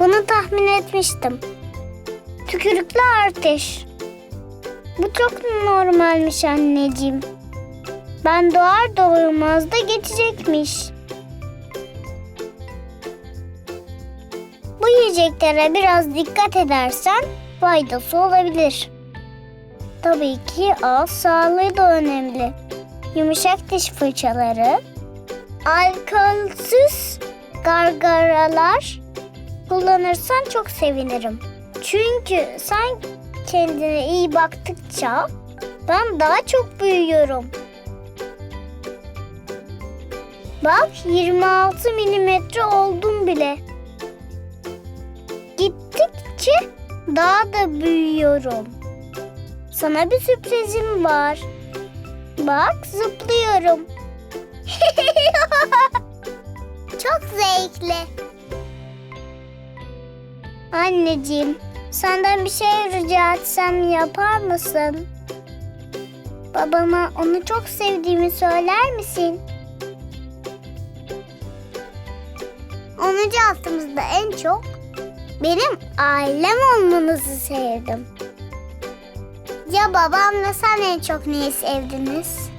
Bunu tahmin etmiştim. Tükürüklü ateş. Bu çok normalmiş anneciğim. Ben doğar doğmaz da geçecekmiş. Bu yiyeceklere biraz dikkat edersen faydası olabilir. Tabii ki ağız sağlığı da önemli. Yumuşak diş fırçaları, alkolsüz gargaralar kullanırsan çok sevinirim. Çünkü sen kendine iyi baktıkça ben daha çok büyüyorum. Bak 26 milimetre oldum bile. Gittikçe daha da büyüyorum. Sana bir sürprizim var. Bak zıplıyorum. Çok zevkli. Anneciğim, senden bir şey rica etsem yapar mısın? Babama onu çok sevdiğimi söyler misin? 10. haftamızda en çok benim ailem olmanızı sevdim. Ya babamla sen en çok neyi sevdiniz?